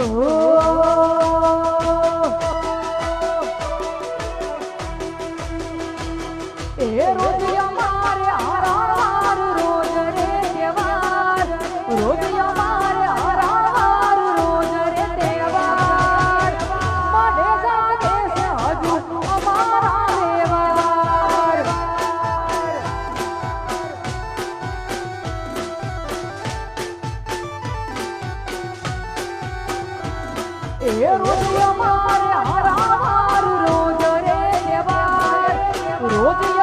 એ રોજ એ રોજ અમારે હારા રોજ રોજ